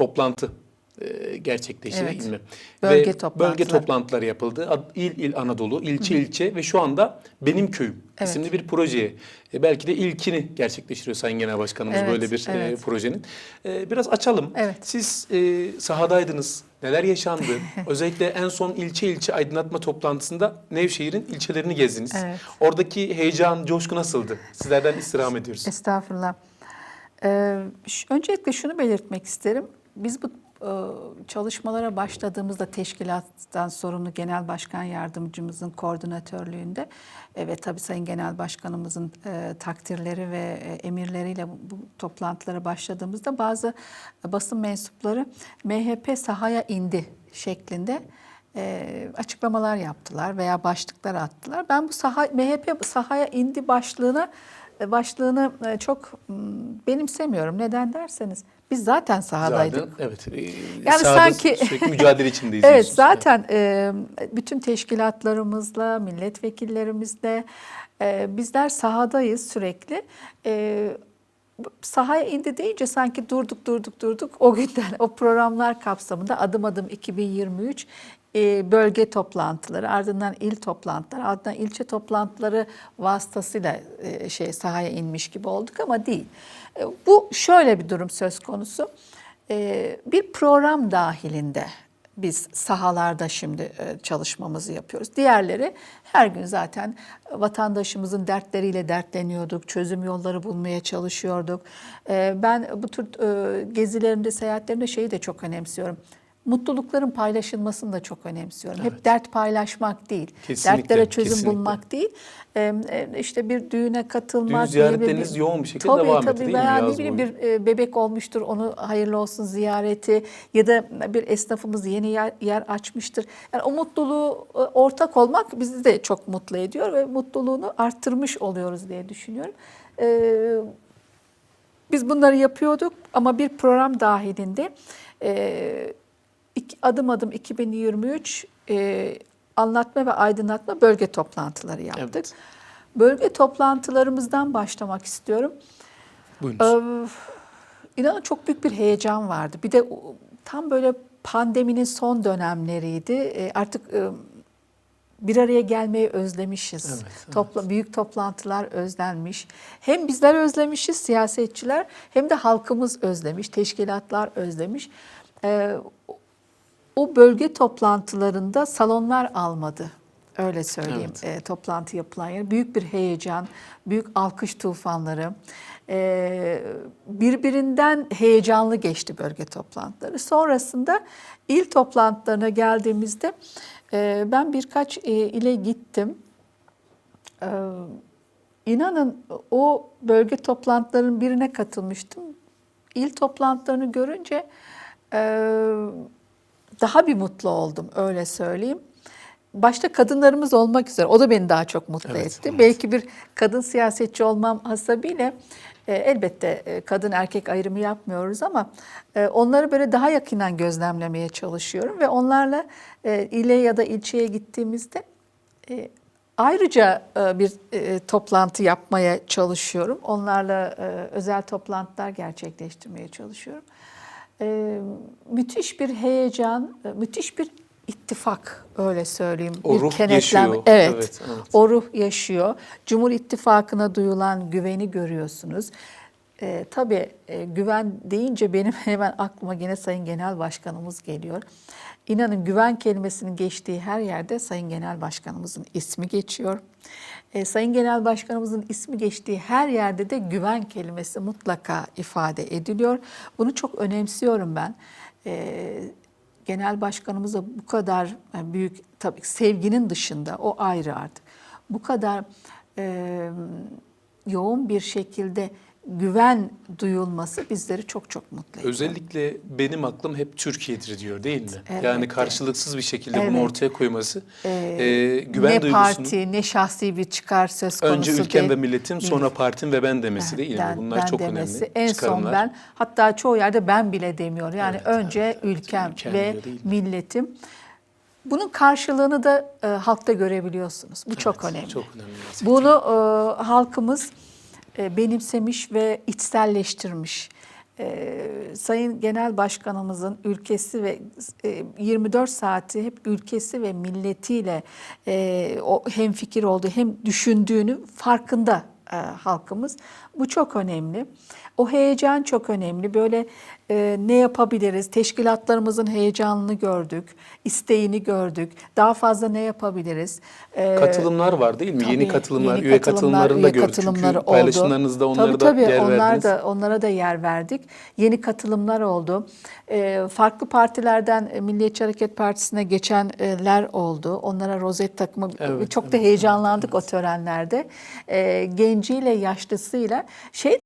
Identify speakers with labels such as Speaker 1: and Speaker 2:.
Speaker 1: toplantı e, gerçekleşti
Speaker 2: Evet.
Speaker 1: mi?
Speaker 2: Bölge
Speaker 1: ve Bölge
Speaker 2: toplantıları.
Speaker 1: yapıldı. İl il Anadolu, ilçe ilçe ve şu anda Benim Köyüm
Speaker 2: Evet.
Speaker 1: isimli bir projeye e, belki de ilkini gerçekleştiriyor Sayın Genel Başkanımız
Speaker 2: Evet,
Speaker 1: böyle bir e,
Speaker 2: evet.
Speaker 1: projenin. E, biraz açalım.
Speaker 2: Evet.
Speaker 1: Siz e, sahadaydınız. Neler yaşandı? Özellikle en son ilçe ilçe aydınlatma toplantısında Nevşehir'in ilçelerini gezdiniz.
Speaker 2: Evet.
Speaker 1: Oradaki heyecan, coşku nasıldı? Sizlerden istirham ediyoruz.
Speaker 2: Estağfurullah. Ee, öncelikle şunu belirtmek isterim. Biz bu e, çalışmalara başladığımızda teşkilattan sorumlu Genel Başkan Yardımcımızın koordinatörlüğünde e, ve tabii Sayın Genel Başkanımızın e, takdirleri ve emirleriyle bu, bu toplantılara başladığımızda bazı basın mensupları MHP sahaya indi şeklinde açıklamalar yaptılar veya başlıklar attılar. Ben bu saha, MHP sahaya indi başlığına başlığını e, çok benimsemiyorum. Neden derseniz biz zaten sahadaydık.
Speaker 1: Zaten evet. e,
Speaker 2: Yani
Speaker 1: sahada
Speaker 2: sanki-
Speaker 1: sürekli mücadele içindeyiz.
Speaker 2: Evet zaten e, bütün teşkilatlarımızla, milletvekillerimizle e, bizler sahadayız sürekli. E, sahaya indi deyince sanki durduk durduk durduk o günden o programlar kapsamında adım adım 2023 e, bölge toplantıları ardından il toplantıları ardından ilçe toplantıları vasıtasıyla e, şey sahaya inmiş gibi olduk ama değil. E, bu şöyle bir durum söz konusu. E, bir program dahilinde biz sahalarda şimdi e, çalışmamızı yapıyoruz. Diğerleri her gün zaten vatandaşımızın dertleriyle dertleniyorduk, çözüm yolları bulmaya çalışıyorduk. E, Ben bu tür e, gezilerimde, seyahatlerimde şeyi de çok önemsiyorum. Mutlulukların paylaşılmasını da çok önemsiyorum. Hep dert paylaşmak değil,
Speaker 1: Kesinlikle,
Speaker 2: dertlere çözüm
Speaker 1: kesinlikle.
Speaker 2: bulmak değil. E, e, işte bir düğüne katılmak.
Speaker 1: Düğün
Speaker 2: bir- bir-
Speaker 1: ziyaretleriniz yoğun bir şekilde
Speaker 2: tabii,
Speaker 1: devam etti
Speaker 2: tabii,
Speaker 1: değil mi
Speaker 2: veya
Speaker 1: boyu?
Speaker 2: bir e, bebek olmuştur onu hayırlı olsun ziyareti ya da bir esnafımız yeni yer, yer açmıştır. Yani o mutluluğu e, ortak olmak bizi de çok mutlu ediyor ve mutluluğunu arttırmış oluyoruz diye düşünüyorum. Ee, biz bunları yapıyorduk ama bir program dahilinde e, adım adım 2023 e, anlatma ve aydınlatma bölge toplantıları yaptık.
Speaker 1: Evet.
Speaker 2: Bölge toplantılarımızdan başlamak istiyorum.
Speaker 1: Buyurunuz.
Speaker 2: Ee, inanın çok büyük bir heyecan vardı. Bir de tam böyle pandeminin son dönemleriydi. Ee, artık e, bir araya gelmeyi özlemişiz.
Speaker 1: Evet, evet.
Speaker 2: Topla, büyük toplantılar özlenmiş. Hem bizler özlemişiz siyasetçiler hem de halkımız özlemiş, teşkilatlar özlemiş. Ee, o bölge toplantılarında salonlar almadı. Öyle söyleyeyim.
Speaker 1: Evet.
Speaker 2: E, toplantı yapılan yer. Büyük bir heyecan, büyük alkış tufanları. E, birbirinden heyecanlı geçti bölge toplantıları. Sonrasında il toplantılarına geldiğimizde e, ben birkaç e, ile gittim. E, inanın o bölge toplantılarının birine katılmıştım. İl toplantılarını görünce e, daha bir mutlu oldum öyle söyleyeyim. Başta kadınlarımız olmak üzere o da beni daha çok mutlu
Speaker 1: Evet,
Speaker 2: etti.
Speaker 1: evet.
Speaker 2: Belki bir kadın siyasetçi olmam hasebiyle e, elbette e, kadın erkek ayrımı yapmıyoruz ama e, onları böyle daha yakından gözlemlemeye çalışıyorum ve onlarla e, ile ya da ilçeye gittiğimizde e, ayrıca e, bir e, toplantı yapmaya çalışıyorum. Onlarla e, özel toplantılar gerçekleştirmeye çalışıyorum. E, müthiş bir heyecan, müthiş bir ittifak öyle söyleyeyim.
Speaker 1: O
Speaker 2: bir
Speaker 1: ruh
Speaker 2: kenetlenme.
Speaker 1: yaşıyor.
Speaker 2: Evet,
Speaker 1: Evet, evet.
Speaker 2: O ruh yaşıyor. Cumhur İttifakı'na duyulan güveni görüyorsunuz. E, tabii e, güven deyince benim hemen aklıma gene Sayın Genel Başkanımız geliyor. İnanın güven kelimesinin geçtiği her yerde Sayın Genel Başkanımızın ismi geçiyor. E, Sayın Genel Başkanımızın ismi geçtiği her yerde de güven kelimesi mutlaka ifade ediliyor. Bunu çok önemsiyorum ben. E, Genel Başkanımıza bu kadar büyük tabii sevginin dışında o ayrı artık. Bu kadar e, yoğun bir şekilde güven duyulması bizleri çok çok mutlu ediyor.
Speaker 1: Özellikle benim aklım hep Türkiye'dir diyor değil mi?
Speaker 2: Evet.
Speaker 1: Yani karşılıksız bir şekilde bunu
Speaker 2: Evet.
Speaker 1: ortaya koyması
Speaker 2: Ee,
Speaker 1: e, güven
Speaker 2: ne
Speaker 1: duygusunu
Speaker 2: parti ne şahsi bir çıkar söz konusu
Speaker 1: önce ülkem
Speaker 2: değil.
Speaker 1: ve milletim sonra partim ve ben demesi değil mi? Bunlar
Speaker 2: ben
Speaker 1: çok
Speaker 2: demesi.
Speaker 1: önemli
Speaker 2: En son
Speaker 1: çıkarımlar.
Speaker 2: ben hatta çoğu yerde ben bile demiyor. Yani
Speaker 1: Evet,
Speaker 2: önce
Speaker 1: evet,
Speaker 2: ülkem,
Speaker 1: Ülkem
Speaker 2: ve milletim. Bunun karşılığını da e, halkta görebiliyorsunuz. Bu çok
Speaker 1: Evet,
Speaker 2: önemli.
Speaker 1: Çok önemli. gerçekten.
Speaker 2: Bunu e, halkımız benimsemiş ve içselleştirmiş. e, Sayın Genel Başkanımızın ülkesi ve e, 24 saati hep ülkesi ve milletiyle e, o hem fikir olduğu hem düşündüğünü farkında e, halkımız. Bu çok önemli. O heyecan çok önemli. Böyle e, ne yapabiliriz? Teşkilatlarımızın heyecanını gördük, isteğini gördük. Daha fazla ne yapabiliriz? E,
Speaker 1: Katılımlar var değil mi? yeni
Speaker 2: Tabii,
Speaker 1: katılımlar,
Speaker 2: yeni
Speaker 1: üye
Speaker 2: katılımlar,
Speaker 1: katılımlarını da gördük. Çünkü paylaşımlarınızda onlara
Speaker 2: tabii,
Speaker 1: da
Speaker 2: tabii,
Speaker 1: yer
Speaker 2: onlar
Speaker 1: verdiniz.
Speaker 2: da onlara da yer verdik. Yeni katılımlar oldu. Ee, farklı partilerden e, Milliyetçi Hareket Partisi'ne geçenler oldu. Onlara rozet takımı
Speaker 1: Evet,
Speaker 2: çok da heyecanlandık o törenlerde. Ee, genciyle yaşlısıyla şey